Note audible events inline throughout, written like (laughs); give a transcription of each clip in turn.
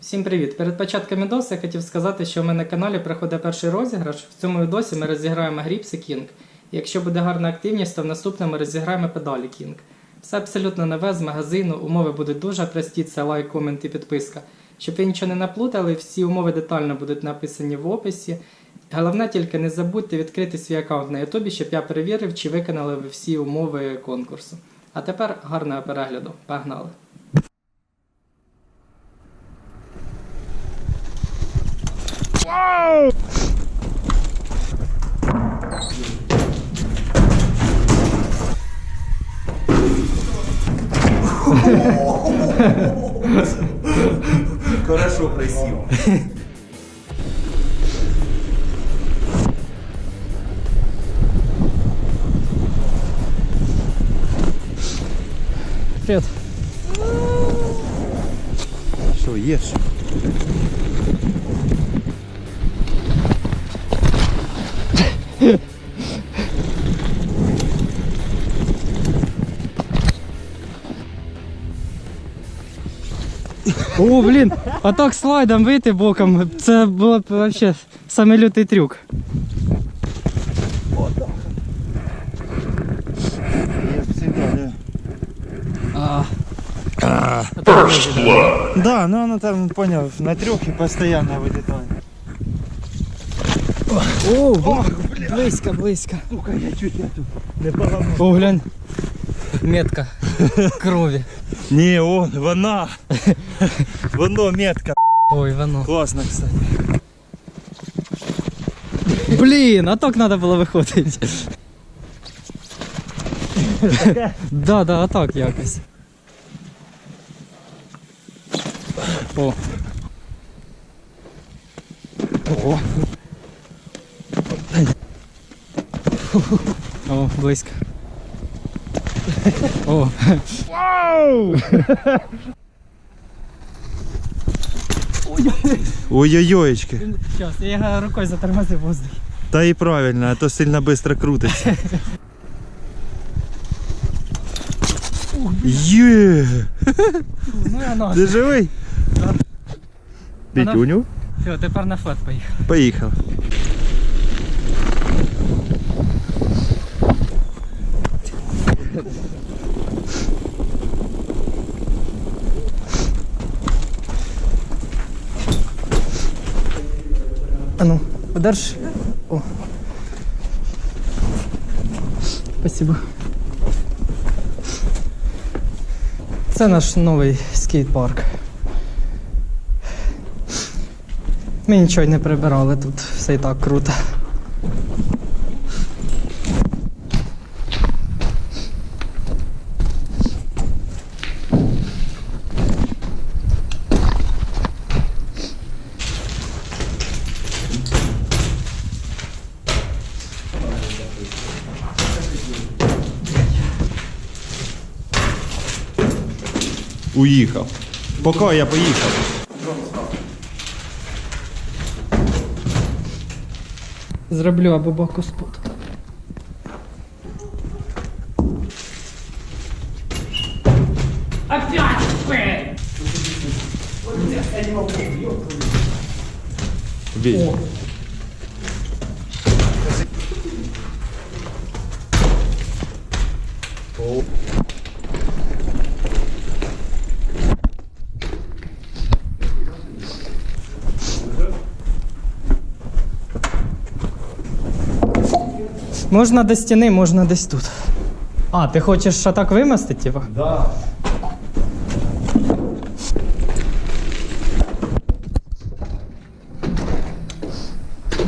Всім привіт! Перед початком відосу я хотів сказати, що у мене на каналі проходить перший розіграш. В цьому відосі ми розіграємо гріпси King. Якщо буде гарна активність, то в наступному розіграємо педалі King. Все абсолютно нове з магазину, умови будуть дуже прості, це лайк, комент і підписка. Щоб ви нічого не наплутали, всі умови детально будуть написані в описі. Головне тільки не забудьте відкрити свій аккаунт на Ютубі, щоб я перевірив, чи виконали ви всі умови конкурсу. А тепер гарного перегляду. Погнали! Хорошо просил. Привіт! Що, єш? О, блін, а так слайдом вийти боком, це було б вообще самий лютий трюк. Завжди, А, Да, ну оно там, понял, на и постоянно вылетает. О, бли- близько, близько. Сука, я чуть тут не поламав. О, глянь. Метка крові. Не, он, вона. Воно метка. Ой, воно. Классно, кстати. Блін, а так треба було виходити. Да, да, а так якось. О. О. О, близько. О. Ой-ой-ойчки. Сейчас, я його рукою затормозив воздух. Та і правильно, а то сильно быстро крутиться. Є! Ну. Ти живий? Пітюню? Все, тепер на флет поїхав. Поїхав. А ну, подержи. О. Спасибо. Це наш новий скейт-парк. Ми нічого й не прибирали тут, все і так круто. Уїхав. Поки я поїхав. Зроблю або боку спот. Бій. Можна до стіни, можна десь тут. А, ти хочеш так вимостити, типа? Да.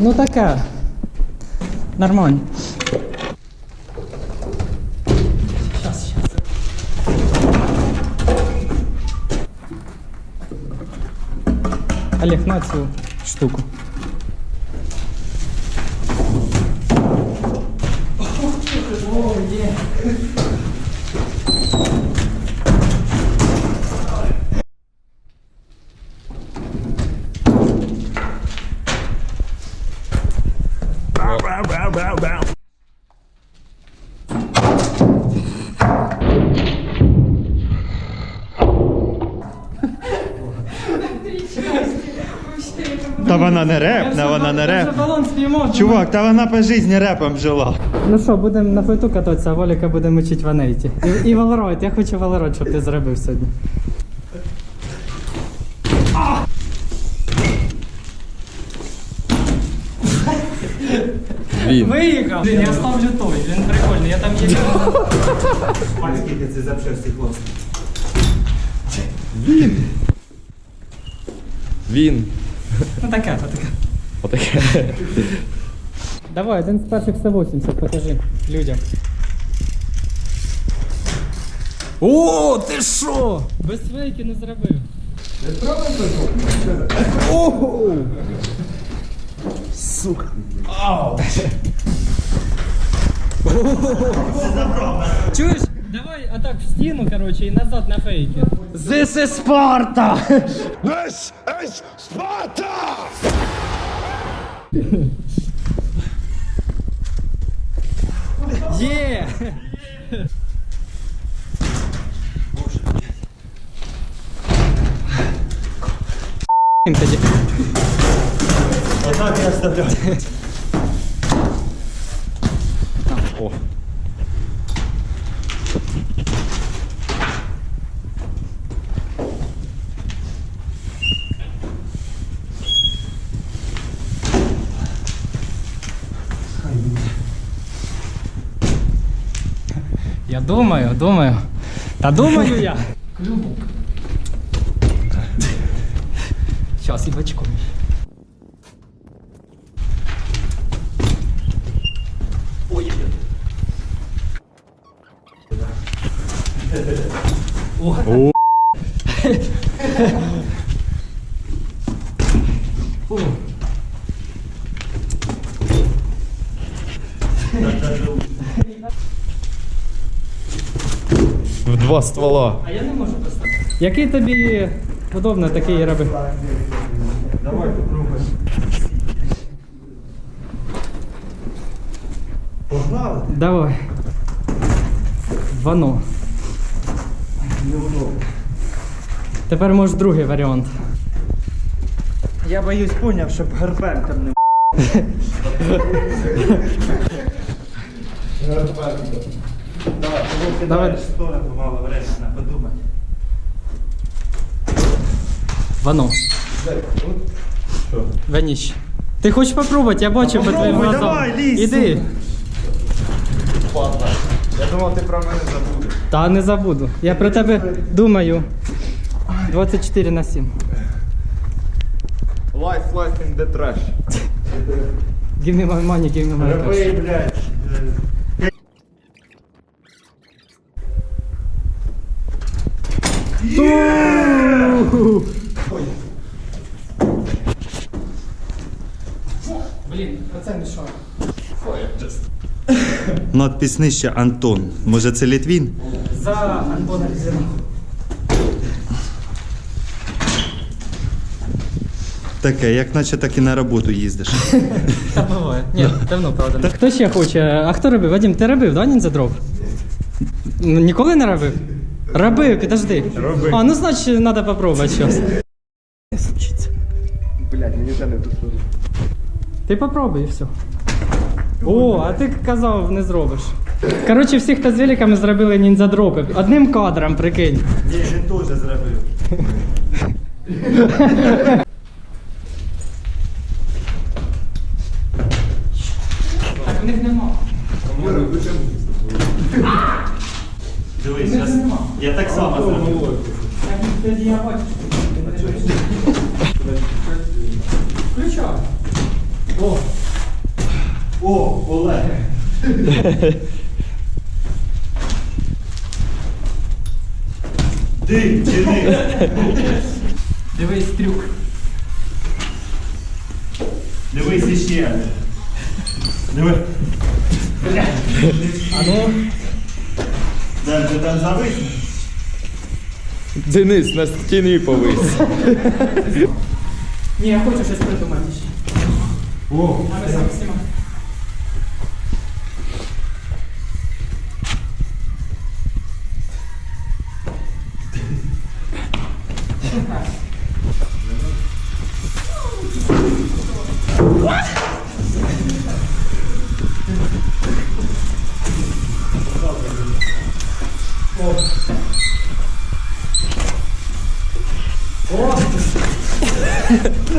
Ну таке. Нормально. Олег, на цю штуку. bow, bow. Та вона не репна, вона не реп. Чувак, та вона по житті репом жила. Ну що, будемо на плиту кататися, а Воліка буде мучити ванейті. І, і Валоройд, я хочу Валоройд, щоб ти зробив сьогодні. Він. Виїхав! Блін, я ставлю той, він прикольний, я там є. Скільки це запчасті хлопці? Він. Він. Ну таке, таке. Отаке. Давай, один з перших 180, покажи людям. О, ти що? Без фейки не зробив. Чуєш? Давай отак в стіну, короче, і назад на фейки. This is Sparta! This is Sparta! Є! Тоді. Отак я ставлю. О. Я думаю, думаю. Та думаю я. Клюбок. Сейчас і О. (laughs) В два ствола. А я не можу поставити. Який тобі удобно, такий і роби. Давай попробуємо. Погнали? Давай. Вано. Тепер може другий варіант. Я боюсь поняв, щоб гарпен там не Давай, (laughs) Давай. Давай. сторону мало времени подумати. Вано. Ваніщ. Ти хочеш попробувати? Я бачу по твоїм Попробуй, глазам. давай, лізь Іди. Я думав, ти про мене забудеш. Та не забуду. Я про тебе думаю. 24 на 7. Life, life in the trash. Give me my money, give me my cash. Блядь. е, Блін, оце не що. Надпис нижче Антон. Може це Літвін? За Антона Різина. Таке, як наче так і на роботу їздиш. (laughs) Та буває. Ні, давно, правда. Хто ще хоче? А хто робив? Вадим, ти робив, да, ніндзя дров? Ну, Ніколи не робив? Робив, підожди. Робив. А, ну значить, треба попробувати щось. Блядь, мені вже не тут. Ти попробуй і все. О, а ти казав, не зробиш. Коротше, всі, хто з великами зробили ніндзя дропи. Одним кадром, прикинь. Ні, він теж зробив. Так в них нема. Дивись, я, я так само зробив. Так, тоді я бачу. Включай. О, О, Олег. Ти, чини. дивись трюк. Дивись іще. Диви. А ну. Де ти там завис? Денис, на стіні повис. Ні, я хочу щось придумати ще. О, А ми сам знімаємо.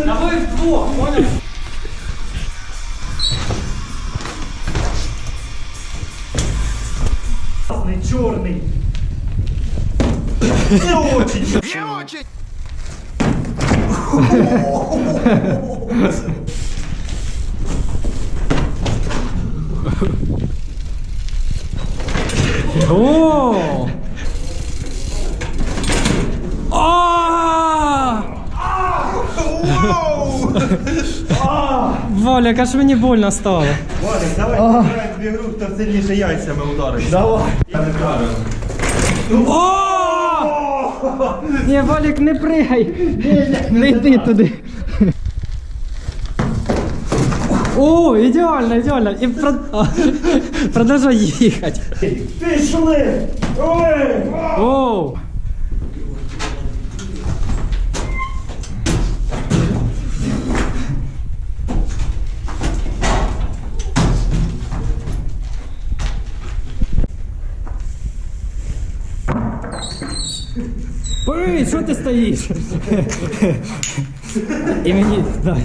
Да ви вдвох, понял? Красный, черный. Не очень. Не очень! О! Валя, аж мені больно стало. Валик, давай граємо в ігру, хто сильніше яйцями ударить. Давай. Я не вдарив. Ні, Валік, не пригай! Не йди туди. О, ідеально, ідеально. І про... продовжуй їхати. Пішли! Ой! Оу! Ой, що ти стоїш? І мені дай.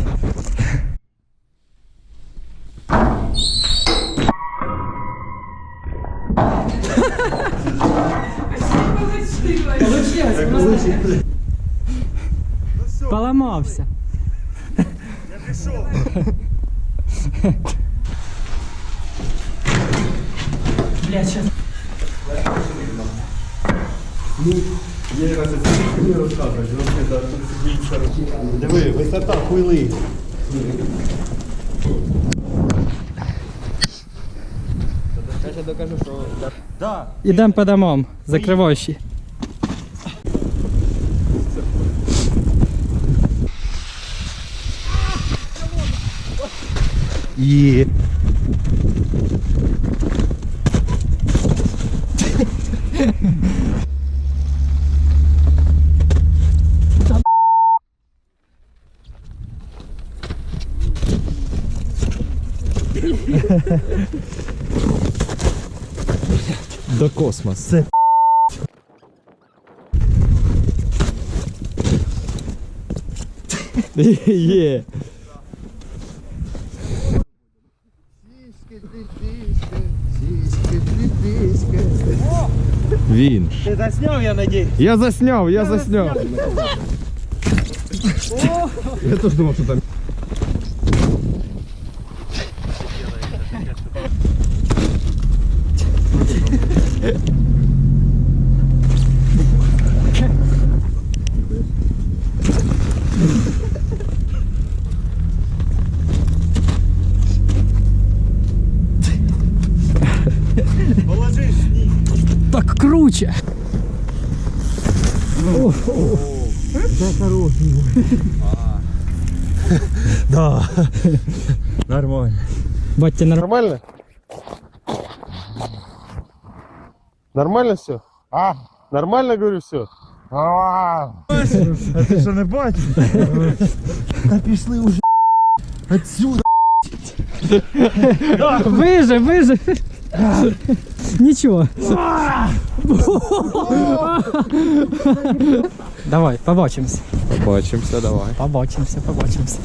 Получилось, просто... Поламався. Бля, Щас. Диви, висота хуйли. Я ще докажу, що Да. Ідемо по домам, закриваючи. Є. до космос. Це Є. Він. Ти засняв, я надіюсь? Я засняв, я засняв. Я теж думав, що там. Да. Нормально. Батя. Нормально? Нормально все? А? Нормально, говорю, все? А, А ти що не бачиш? Та пішли уже. Отсюда. Вижив, вижив. Нічого. Давай, побачимось. Побачимося, давай. Побачимося, побачимося.